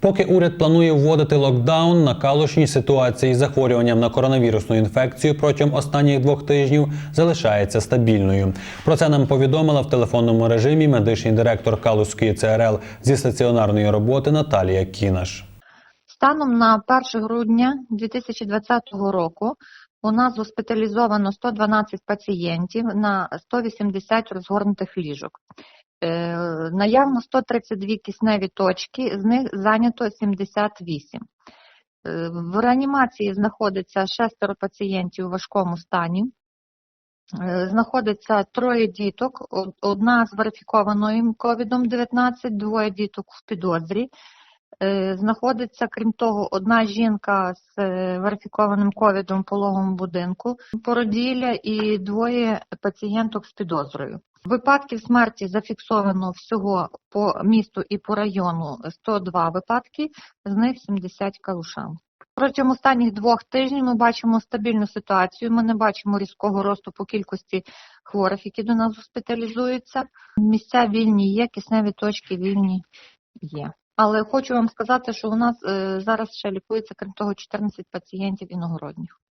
Поки уряд планує вводити локдаун, на Калушній ситуація із захворюванням на коронавірусну інфекцію протягом останніх двох тижнів залишається стабільною. Про це нам повідомила в телефонному режимі медичний директор Калузької ЦРЛ зі стаціонарної роботи Наталія Кінаш. Станом на 1 грудня 2020 року у нас госпіталізовано 112 пацієнтів на 180 розгорнутих ліжок. Е, Наявно 132 кисневі точки, з них зайнято 78. Е, В реанімації знаходиться шестеро пацієнтів у важкому стані. Е, Знаходиться троє діток, одна з верифікованою COVID-19, двоє діток в підозрі. Знаходиться, крім того, одна жінка з верифікованим ковідом в пологовому будинку породілля і двоє пацієнток з підозрою. Випадків смерті зафіксовано всього по місту і по району 102 випадки, з них 70 калушан. Протягом останніх двох тижнів ми бачимо стабільну ситуацію. Ми не бачимо різкого росту по кількості хворих, які до нас госпіталізуються. Місця вільні є, кисневі точки вільні є. Але хочу вам сказати, що у нас е, зараз ще лікується, крім того, 14 пацієнтів іногородніх.